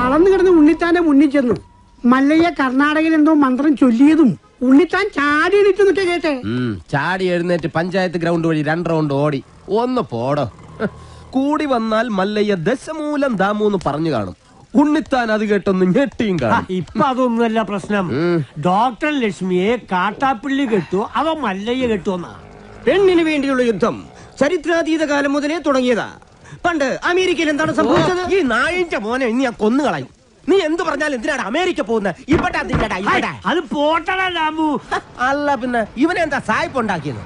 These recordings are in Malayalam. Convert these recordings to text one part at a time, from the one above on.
തളർന്നു കിടന്ന് ഉണ്ണിത്താന്റെ മുന്നിൽ ചെന്നു. മല്ലയ്യ കർണാടകയിൽ എന്തോ മന്ത്രം ചൊല്ലിയതും ഉണ്ണിത്താൻ ചാടി എഴുന്നേറ്റ് കേട്ടെ. ഉം, ചാടി എഴുന്നേറ്റ് പഞ്ചായത്ത് ഗ്രൗണ്ട് വഴി രണ്ട് റൗണ്ട് ഓടി. ഒന്ന് പോടോ. കൂടി വന്നാൽ മല്ലയ്യ ദശമൂലം ദാമൂന്ന് പറഞ്ഞു കാണും. ഉണ്ണിത്താൻ അത് കേട്ടൊന്ന് ഞെട്ടിയും ആ, കാണും. ഇപ്പൊ അതൊന്നുമല്ല പ്രശ്നം. ഡോക്ടർ ലക്ഷ്മിയെ കാട്ടാപ്പിള്ളി കെട്ടു അതോ മല്ലയ്യ കെട്ടുവന്നാ. പെണ്ണിന് വേണ്ടിയുള്ള യുദ്ധം ചരിത്രാതീത കാലം മുതലേ തുടങ്ങിയതാ. പണ്ട് അമേരിക്കയിൽ എന്താണ് സംഭവിച്ചത്? ഈ നായിന്റെ മോനെ ഇനി ഞാൻ കൊന്നു കളയും. നീ എന്ത് പറഞ്ഞാലും എന്തിനാണ് അമേരിക്ക പോകുന്നത് ഇവിടെ ഇവിടെ. അത് പോട്ടടാ രാമു അല്ല പിന്നെ ഇവനെന്താ സായിപ്പ് ഉണ്ടാക്കിയത്?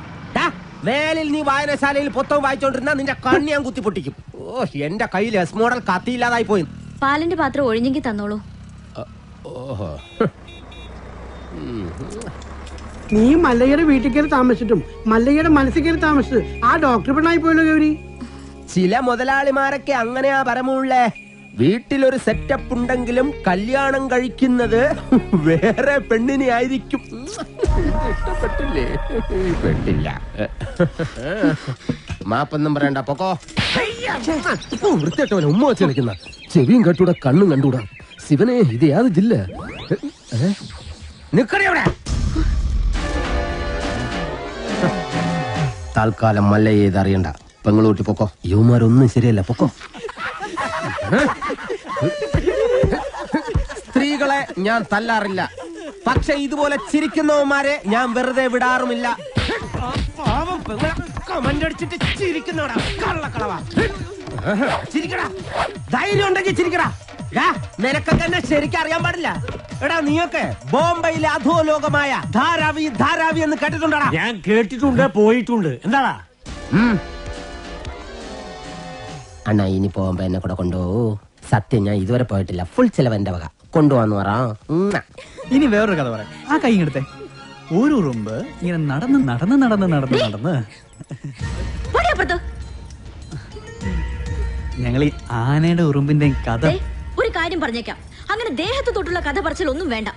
വേലിൽ നീ വായനശാലയിൽ പൊത്തം വായിച്ചോണ്ടിരുന്ന നിന്റെ കണ്ണി ഞാൻ കുത്തി പൊട്ടിക്കും ഓ എന്റെ കയ്യിൽ എസ് മോഡൽ കത്തിയില്ലാതായി പോയി. പാലിന്റെ പാത്രം ഒഴിഞ്ഞെങ്കിൽ തന്നോളൂ. ഓഹോ. നീ മല്ലയ്യയുടെ വീട്ടിൽ കയറി താമസിച്ചിട്ടും മല്ലയ്യയുടെ മനസ്സിൽ കയറി താമസിച്ചത് ആ ഡോക്ടർ പെണ്ണായി പോയല്ലോ ഗൗരി. ചില മുതലാളിമാരൊക്കെ അങ്ങനെയാ പരമുള്ളേ വീട്ടിലൊരു സെറ്റപ്പ് ഉണ്ടെങ്കിലും കല്യാണം കഴിക്കുന്നത് വേറെ പെണ്ണിനെ ആയിരിക്കും. ഇഷ്ടപ്പെട്ടില്ലേ? പെട്ടില്ല. മാപ്പൊന്നും പറയണ്ട പൊക്കോ. വൃത്തികെട്ടവനെ ഉമ്മ വെച്ച് കളിക്കുന്ന. ചെവിയും കെട്ടൂടെ കണ്ണും കണ്ടൂടാ. ശിവനെ ഇത് യാത് ജില്ല? നിക്കടി അവിടെ. താൽക്കാലം മല്ല അറിയണ്ട. പെങ്ങളൂട്ടി പൊക്കോ. യുവമാരൊന്നും ശരിയല്ല പൊക്കോ. സ്ത്രീകളെ ഞാൻ തല്ലാറില്ല. പക്ഷെ ഇതുപോലെ ചിരിക്കുന്നവന്മാരെ ഞാൻ വെറുതെ വിടാറുമില്ല. ആ പാവം പെങ്ങളെ കമന്റ് അടിച്ചിട്ട് ചിരിക്കുന്നവടാ. കള്ളക്കളവാ. ചിരിക്കടാ. ധൈര്യം ഉണ്ടെങ്കിൽ ചിരിക്കടാ. നിനക്കൊക്കെ എന്നെ ശരിക്കും അറിയാൻ പാടില്ല. എടാ നീയൊക്കെ ബോംബെയിലെ അധോലോകമായ ധാരാവി ധാരാവി എന്ന് കേട്ടിട്ടുണ്ടടാ? ഞാൻ കേട്ടിട്ടുണ്ട് പോയിട്ടുണ്ട്. എന്താടാ? അണ്ണാ ഇനി പോകുമ്പോ എന്നെ കൂടെ കൊണ്ടുപോകൂ സത്യം ഞാൻ ഇതുവരെ പോയിട്ടില്ല. ഫുൾ ചെലവ് എന്റെ വക. കൊണ്ടുപോവാന്ന് പറ. ഇനി വേറൊരു കഥ പറയാം. ആ കൈ എടുത്തേ ഒരു ഉറുമ്പ് ഇങ്ങനെ നടന്ന് നടന്ന് നടന്ന് നടന്ന് നടന്ന്. ഞങ്ങൾ ഈ ആനയുടെ ഉറുമ്പിന്റെ കഥ ഒരു കാര്യം പറഞ്ഞേക്കാം. അങ്ങനെ ദേഹത്ത് തൊട്ടുള്ള കഥ പറച്ചിൽ ഒന്നും വേണ്ട.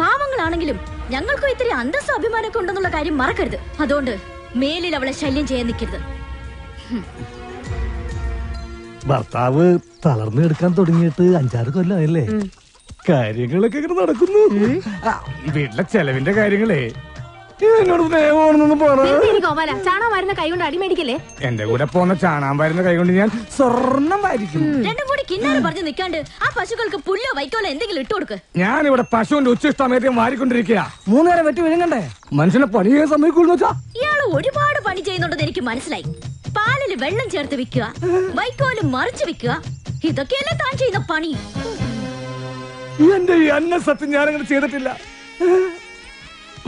പാവങ്ങളാണെങ്കിലും ഞങ്ങൾക്കും ഇത്തിരി അന്തസ്സ അഭിമാനമൊക്കെ ഉണ്ടെന്നുള്ള കാര്യം മറക്കരുത്. അതുകൊണ്ട് മേലിൽ അവളെ ശല്യം ചെയ്യാൻ നിൽക്കരുത്. ഭർത്താവ് തളർന്നു എടുക്കാൻ തുടങ്ങിയിട്ട് അഞ്ചാറ് കൊല്ലമായല്ലേ കാര്യങ്ങളൊക്കെ ഇങ്ങനെ നടക്കുന്നു. ആ, വീട്ടിലെ ചെലവിന്റെ കാര്യങ്ങളേ. ഇത് എന്നോട് സ്നേഹമാണെന്നൊന്ന് പറ. ഗോപാല? ചാണകം വരുന്ന കൈ കൊണ്ട് അടിമേടിക്കല്ലേ എന്റെ കൂടെ പോന്ന ചാണാൻ വരുന്ന കൈകൊണ്ട് ഞാൻ സ്വർണം വാരിക്കും. രണ്ടും കൂടി കിന്നാരം പറഞ്ഞു നിൽക്കാണ്ട് ആ പശുക്കൾക്ക് പുല്ലോ വൈക്കോലോ എന്തെങ്കിലും ഇട്ടു കൊടുക്ക്. ഞാൻ ഇവിടെ പശുവിന്റെ ഉച്ചിഷ്ടമേറ്റ് വാരിക്കൊണ്ടിരിക്കുക മൂന്നേരം വെട്ടി വിഴുങ്ങണ്ടേ? മനുഷ്യനെ പണി ചെയ്യാൻ സമ്മതിക്കുള്ളൂ വെച്ചാ. ഇയാൾ ഒരുപാട് പണി ചെയ്യുന്നുണ്ടെന്ന് എനിക്ക് മനസ്സിലായി. പാലിൽ വെള്ളം ചേർത്ത് വിൽക്കുക വൈക്കോൽ മറിച്ച് വിൽക്കുക ഇതൊക്കെയല്ലേ താൻ ചെയ്യുന്ന പണി. എന്റെ ഈ അന്ന സത്യം ഞാനങ്ങനെ ചെയ്തിട്ടില്ല.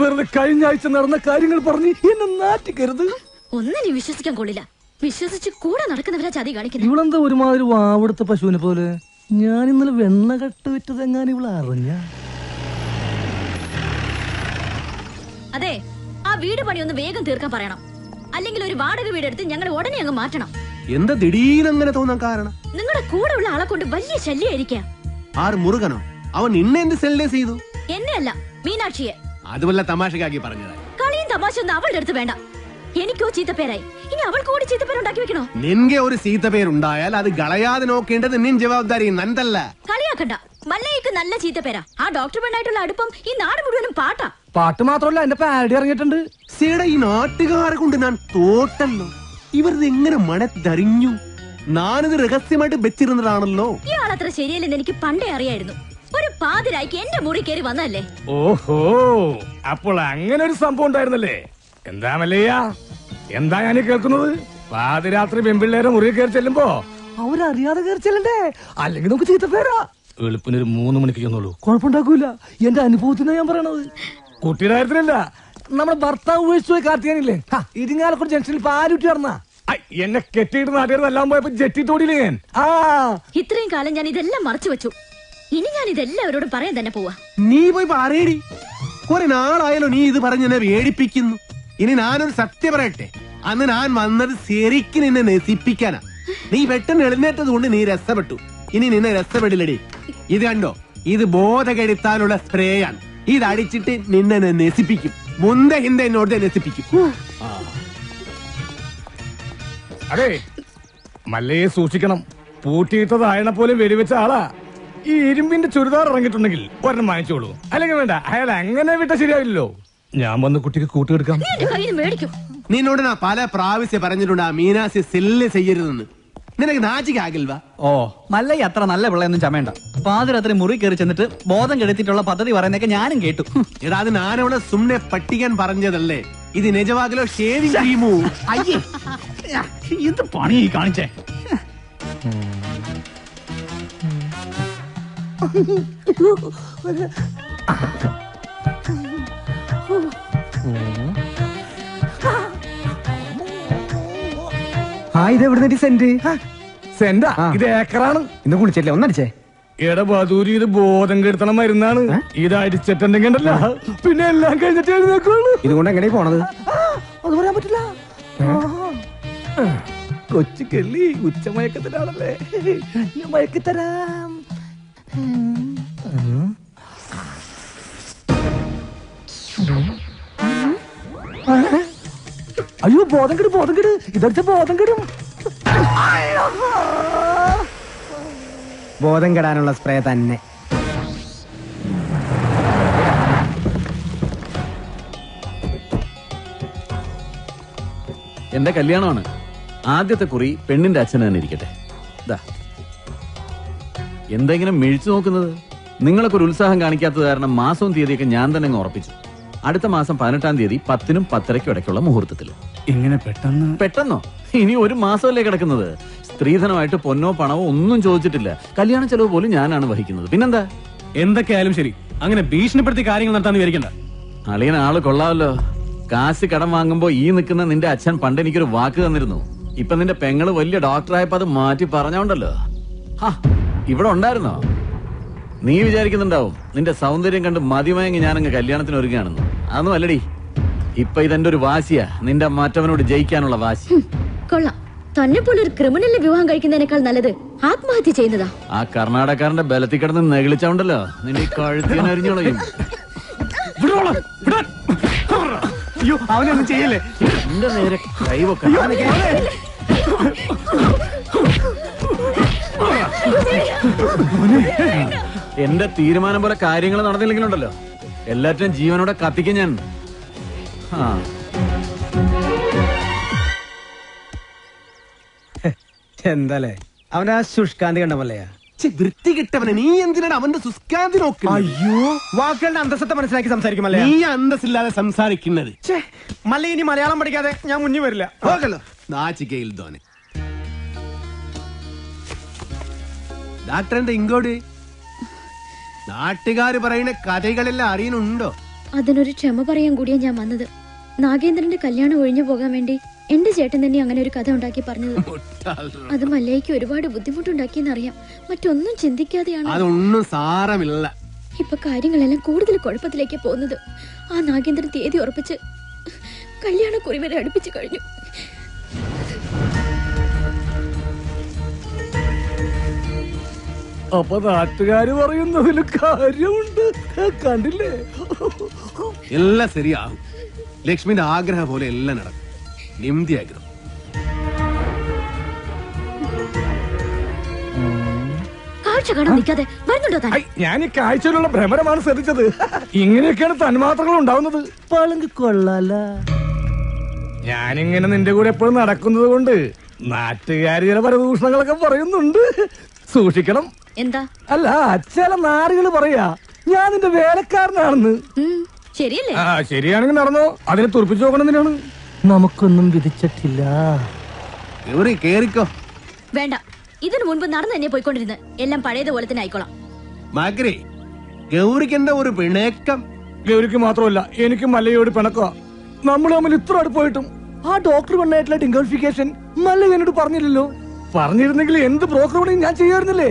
വെറുതെ കഴിഞ്ഞ ആഴ്ച നടന്ന കാര്യങ്ങൾ പറഞ്ഞ് എന്നെ നാറ്റിക്കരുത്. ഒന്നിനും വിശ്വസിക്കാൻ കൊള്ളില്ല. വിശ്വസിച്ച് കൂടെ നടക്കുന്നവരാ ചതി കാണിക്കുന്നത്. ഇവളെന്താ ഒരുമാതിരി വാവെടുത്ത പശുവിനെ പോലെ. ഞാൻ ഇന്നലെ വെണ്ണ കട്ട് വിറ്റതെങ്ങാനും ഇവൾ അറിഞ്ഞ? അതെ ആ വീട് പണി ഒന്ന് വേഗം തീർക്കാൻ പറയണം. അല്ലെങ്കിൽ ഒരു വാടക വീടെടുത്ത് ഞങ്ങൾ ഉടനെ അങ്ങ് മാറ്റണം. എന്താ ദിടീരങ്ങനെ തോന്നാൻ കാരണം? നിങ്ങളുടെ കൂടെ ഉള്ള ആളെ കൊണ്ട് വലിയ ശല്യായിരിക്കാം. ആർ മുറുകനോ? അവൻ നിന്നെ എന്ത് സെല്ലേ ചെയ്തു? എന്നെ അല്ല മീനാക്ഷിയെ അതുപോലെ തമാശക്കാക്കി പറഞ്ഞത്. കളിയും തമാശ ഒന്നും അവളുടെ അടുത്ത് വേണ്ട. എനിക്കോ ചീത്തപ്പേരായി. ഇനി അവൾക്ക് കൂടി ചീത്തപ്പേരുണ്ടാക്കി വെക്കണോ? നിന്റെ ഒരു ചീത്തപ്പേരുണ്ടായാൽ അത് കളയാതെ നോക്കേണ്ടത് നിൻ ജവാബ്ദാരി നന്ദല്ല കളിയാക്കണ്ട. മല്ലയ്ക്ക് നല്ല ചീത്തപ്പേരാ. ആ ഡോക്ടർ പെണ്ണായിട്ടുള്ള അടുപ്പം ഈ നാട് മുഴുവനും പാട്ടാ. പാട്ട് മാത്രമല്ല എന്റെ പാരഡി ഇറങ്ങിയിട്ടുണ്ട്. സീട ഈ നാട്ടുകാരെ കൊണ്ട് ഞാൻ തോട്ടല്ലോ. ഇവരിത് എങ്ങനെ മണത്തറിഞ്ഞു ഞാനിത് രഹസ്യമായിട്ട് വെച്ചിരുന്നതാണല്ലോ. ഇയാളത്ര ശരിയല്ലെന്ന് എനിക്ക് പണ്ടേ അറിയായിരുന്നു. ഒരു പാതിരായിക്ക് എന്റെ മുറി കയറി വന്നല്ലേ ഓഹോ അപ്പോൾ അങ്ങനെ ഒരു സംഭവം ഉണ്ടായിരുന്നല്ലേ? എന്താ മല്ലയ്യ? എന്താ ഞാൻ കേൾക്കുന്നത്? പാതിരാത്രി പെൺപിള്ളേരെ മുറിയിൽ കയറി ചെല്ലുമ്പോ അവരറിയാതെ കയറി ചെല്ലണ്ടേ? അല്ലെങ്കിൽ നമുക്ക് ചീത്ത പേരാ. എളുപ്പിനൊരു ഒരു മൂന്ന് മണിക്ക് ചെന്നുള്ളൂ കുഴപ്പമുണ്ടാക്കൂല. എന്റെ അനുഭവത്തിനാ ഞാൻ പറയണത്. കുട്ടിയുടെ കാര്യത്തിലല്ല. നമ്മുടെ ഭർത്താവ് ഉപയോഗിച്ചു പോയി കാർത്തിയാനില്ലേ ഹാ, ഇരിങ്ങാലക്കുട ജംഗ്ഷനിൽ പാലുറ്റി നടന്ന എന്നെ കെട്ടിയിട്ട് നാട്ടുകാർ എല്ലാം പോയപ്പോ ജെറ്റി തോടിയില്ലേ ഞാൻ? ആ. ഇത്രയും കാലം ഞാൻ ഇതെല്ലാം മറച്ചു വെച്ചു. ഇനി ഞാൻ ഇതെല്ലാവരോടും പറയാൻ തന്നെ പോവാ. നീ പോയി പറയടി. കുറെ നാളായാലോ നീ ഇത് പറഞ്ഞ് എന്നെ വേടിപ്പിക്കുന്നു. ഇനി ഞാനൊരു സത്യം പറയട്ടെ. അന്ന് ഞാൻ വന്നത് ശരിക്കും നിന്നെ നശിപ്പിക്കാനാ. നീ പെട്ടെന്ന് എഴുന്നേറ്റത് കൊണ്ട് നീ രസപ്പെട്ടു ഇനി നിന്നെ രസപ്പെടില്ലടി ഇത് കണ്ടോ? ഇത് ബോധകെടുത്താനുള്ള സ്പ്രേയാണ് ഇത് അടിച്ചിട്ട് നിന്നെ ഞാൻ നശിപ്പിക്കും. മുന്ത ഹിന്ദ എന്നോട് നശിപ്പിക്കും. അതെ മല്ലയെ സൂക്ഷിക്കണം. പൂട്ടിയിട്ടത് ആയണ പോലെ വെടിവെച്ച ആളാ. ഈ ഇരുമ്പിന്റെ ചുരിദാർ ഇറങ്ങിയിട്ടുണ്ടെങ്കിൽ ഒരെണ്ണം വാങ്ങിച്ചോളൂ. അല്ലെങ്കിൽ വേണ്ട അയാൾ അങ്ങനെ വിട്ട ശരിയാവില്ലല്ലോ. ഞാൻ വന്ന് കുട്ടിക്ക് മേടിക്കും. നിന്നോട് ഞാൻ പല പ്രാവശ്യം പറഞ്ഞിട്ടുണ്ട് ആ മീനാസി സെല്ല് ചെയ്യരുതെന്ന്. നിനക്ക് നാച്ചിക്കാകിൽവാ ഓ. മല്ലയ്യ അത്ര നല്ല പിള്ളയൊന്നും ചമയണ്ട. പാതിരാത്രി മുറി കയറി ചെന്നിട്ട് ബോധം കെടുത്തിട്ടുള്ള പദ്ധതി പറയുന്നൊക്കെ ഞാനും കേട്ടു. എടാ അത് ഞാനവിടെ സുമ്നെ പട്ടിക്കാൻ പറഞ്ഞതല്ലേ? ഇത് നിജവാകിലോ ഷേവിംഗ് ക്രീമോ അയ്യേ. എന്ത് പണി ഈ കാണിച്ചേ? ആ ഇത് എവിടെ സെന്റ് സെന്റാ ഇത് ഏക്കറാണ്. ഇന്ന് കുളിച്ചില്ലേ? ഒന്നടിച്ചേ. എടാ ബദൂരി ഇത് ബോധം കെടുത്തണ മരുന്നാണ്. ഇത് അടിച്ചിട്ടുണ്ടെങ്കിൽ ഉണ്ടല്ലോ പിന്നെ എല്ലാം കഴിഞ്ഞിട്ട് എഴുന്നേക്കുള്ളൂ ഇതുകൊണ്ട് എങ്ങനെ പോണത്? അത് പറയാൻ പറ്റില്ല. കൊച്ചു കെള്ളി ഉച്ചമയക്കത്തിലാണല്ലേ ഞാൻ മയക്കിത്തരാം അയ്യോ ബോധം കെടും ബോധം കെട് ഇതടിച്ച ബോധം കെടും ബോധം കെടാനുള്ള സ്പ്രേ തന്നെ. എന്റെ കല്യാണമാണ്. ആദ്യത്തെ കുറി പെണ്ണിന്റെ അച്ഛൻ തന്നെ ഇരിക്കട്ടെ. എന്തെങ്കിലും എന്താ ഇങ്ങനെ മിഴിച്ചു നോക്കുന്നത്? നിങ്ങളൊക്കെ ഒരു ഉത്സാഹം കാണിക്കാത്തത് കാരണം മാസവും തീയതിയൊക്കെ ഞാൻ തന്നെ അങ്ങ് ഉറപ്പിച്ചു. അടുത്ത മാസം പതിനെട്ടാം തീയതി പത്തിനും പത്തരയ്ക്കും ഇടയ്ക്കുള്ള മുഹൂർത്തത്തിൽ ഇങ്ങനെ പെട്ടെന്ന്? പെട്ടെന്നോ? ഇനി ഒരു മാസമല്ലേ കിടക്കുന്നത്. സ്ത്രീധനമായിട്ട് പൊന്നോ പണമോ ഒന്നും ചോദിച്ചിട്ടില്ല. കല്യാണ ചെലവ് പോലും ഞാനാണ് വഹിക്കുന്നത്. പിന്നെന്താ? എന്തൊക്കെയായാലും ശരി. അങ്ങനെ ഭീഷണിപ്പെടുത്തി കാര്യങ്ങൾ നടത്താന്ന് വിചാരിക്കണ്ട. അളിയൻ ആൾ കൊള്ളാമല്ലോ. കാശ് കടം വാങ്ങുമ്പോ ഈ നിൽക്കുന്ന നിന്റെ അച്ഛൻ പണ്ട് എനിക്കൊരു വാക്ക് തന്നിരുന്നു. ഇപ്പൊ നിന്റെ പെങ്ങൾ വലിയ ഡോക്ടറായപ്പോ അത് മാറ്റി പറഞ്ഞോണ്ടല്ലോ. ഹാ ഇവിടെ ഉണ്ടായിരുന്നോ? നീ വിചാരിക്കുന്നുണ്ടാവും. നിന്റെ സൗന്ദര്യം കണ്ട് മതിമയങ്ങി ഞാനങ്ങ് കല്യാണത്തിന് ഒരുങ്ങാണെന്ന് അതൊന്നും അല്ലടി. ഇപ്പൊ ഇതെന്റെ ഒരു വാശിയാ. നിന്റെ മാറ്റവനോട് ജയിക്കാനുള്ള വാശി. കൊള്ളാം. തന്നെ പോലെ ഒരു ക്രിമിനലിനെ വിവാഹം കഴിക്കുന്നതിനേക്കാൾ നല്ലത് ആത്മഹത്യ ചെയ്യുന്നതാ ആ കർണാടകക്കാരന്റെ ബലത്തിൽ കിടന്ന് നെകിളിച്ചോണ്ടല്ലോ നിന്റെ ഈ കഴുത്തിനരിഞ്ഞോളയും അയ്യോ അവനൊന്നും ചെയ്യല്ലേ? എന്റെ നേരെ കൈവക്ക. എന്റെ തീരുമാനം പോലെ കാര്യങ്ങൾ നടന്നില്ലെങ്കിലുണ്ടല്ലോ. എല്ലാറ്റും ജീവനോടെ കത്തിക്കും ഞാൻ. എന്താലേ അവനെ ആ ശുഷ്കാന്തി കണ്ടമല്ലയാ വൃത്തി കിട്ടവനെ നീ എന്തിനാണ് അവന്റെ സുസ്കാന്തി നോക്കി അയ്യോ. വാക്കുകളുടെ അന്തസ്സത്തെ മനസ്സിലാക്കി സംസാരിക്കുമല്ലേ നീ അന്തസ്സില്ലാതെ സംസാരിക്കുന്നത്. മല്ല ഇനി മലയാളം പഠിക്കാതെ ഞാൻ മുന്നിൽ വരില്ല. ഓക്കല്ലോ നാച്ചിക്കയിൽ ധോനെ എന്താ ഇങ്ങോട്ട്? നാട്ടുകാര് പറയുന്ന കഥകളെല്ലാം അറിയുന്നുണ്ടോ? അതിനൊരു ക്ഷമ പറയാൻ കൂടിയാ ഞാൻ വന്നത്. നാഗേന്ദ്രന്റെ കല്യാണം ഒഴിഞ്ഞു പോകാൻ വേണ്ടി എന്റെ ചേട്ടൻ തന്നെ അങ്ങനെ ഒരു കഥ ഉണ്ടാക്കി പറഞ്ഞത്. അത് മല്ലയ്ക്ക് ഒരുപാട് ബുദ്ധിമുട്ടുണ്ടാക്കിയെന്നറിയാം. മറ്റൊന്നും ചിന്തിക്കാതെയാണ് അതൊന്നും സാരമില്ല. ഇപ്പൊ കാര്യങ്ങളെല്ലാം കൂടുതൽ കുഴപ്പത്തിലേക്ക് പോകുന്നത്. ആ നാഗേന്ദ്രൻ തീയതി ഉറപ്പിച്ച് കല്യാണക്കുറി വരെ അടുപ്പിച്ചു കഴിഞ്ഞു. അപ്പൊ നാട്ടുകാര് പറയുന്നതിൽ കാര്യമുണ്ട്. കണ്ടില്ലേ? എല്ലാം ശരിയാകും ലക്ഷ്മിന്റെ ആഗ്രഹം പോലെ എല്ലാം നടക്കും. നിമ്മതിയാഗ്രഹം ആഗ്രഹം. കാണാൻ നിൽക്കാതെ വരുന്നുണ്ടോ താൻ? ഞാൻ ഈ കാഴ്ചയിലുള്ള ഭ്രമരമാണ് ശ്രദ്ധിച്ചത്. ഇങ്ങനെയൊക്കെയാണ് തന്മാത്രകൾ ഉണ്ടാവുന്നത്. പളുങ്ക് കൊള്ളാല. ഞാനിങ്ങനെ നിന്റെ കൂടെ എപ്പോഴും നടക്കുന്നത് കൊണ്ട് നാട്ടുകാർ ചില പരദൂഷണങ്ങളൊക്കെ പറയുന്നുണ്ട്. സൂക്ഷിക്കണം. എന്താ? അല്ല ചില നാറുകൾ പറയാ. ഞാൻ നിന്റെ വേലക്കാരനാണെന്ന്. ശരിയല്ലേ? ആ ശരിയാണെങ്കിൽ നടന്നോ. അതിനെ തുറപ്പിച്ചു നോക്കണം നമുക്കൊന്നും വിധിച്ചിട്ടില്ല. ഗൗരി കേറിക്കോ. വേണ്ട. ഇതിനു മുൻപ് നടന്നു തന്നെ പോയിക്കൊണ്ടിരുന്ന്. എല്ലാം പഴയതുപോലെ തന്നെ ആയിക്കോളാം. മകരെ ഗൗരിക്ക് എന്താ ഒരു പിണക്കം? ഗൗരിക്ക് മാത്രമല്ല എനിക്ക് മല്ലയോട് പിണക്കുക നമ്മൾ തമ്മിൽ ഇത്ര അടുപ്പായിട്ടും ആ ഡോക്ടർ പെണ്ണായിട്ടുള്ള ഡിംഗോഫിക്കേഷൻ മല്ല എന്നോട് പറഞ്ഞില്ലല്ലോ. പറഞ്ഞിരുന്നെങ്കിൽ എന്ത് ബ്രോക്കർ പണിയും ഞാൻ ചെയ്യാറുന്നില്ലേ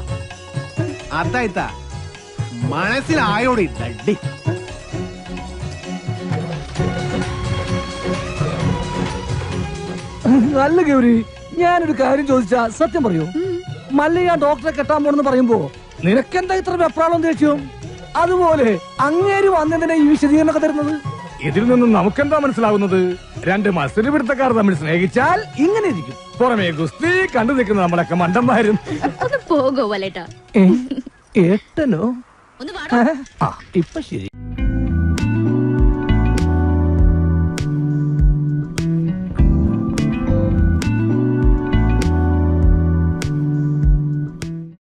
അതായിത്താ മനസ്സിലായോടി തട്ടി നല്ല ഗൗരി ഞാനൊരു കാര്യം ചോദിച്ചാ സത്യം പറയൂ. മല്ലയ്യ ഡോക്ടറെ കെട്ടാൻ പോണെന്ന് പറയുമ്പോ നിനക്കെന്താ ഇത്ര വെപ്രാളം ദേഷ്യം അതുപോലെ അങ്ങേര് വന്നതിനെ ഈ വിശദീകരണമൊക്കെ തരുന്നത്? ഇതിൽ നിന്നും നമുക്കെന്താ മനസ്സിലാവുന്നത്? രണ്ട് മത്സര പിടുത്തക്കാർ തമ്മിൽ സ്നേഹിച്ചാൽ ഇങ്ങനെ ഇരിക്കും. പുറമേ ഗുസ്തി കണ്ടു നിൽക്കുന്ന നമ്മളൊക്കെ മണ്ടന്മാരും. ഒന്ന് പോകോ വലേട്ടാ. ഏട്ടനോ? ഒന്ന് വാടാ. ആ ഇപ്പൊ ശരി.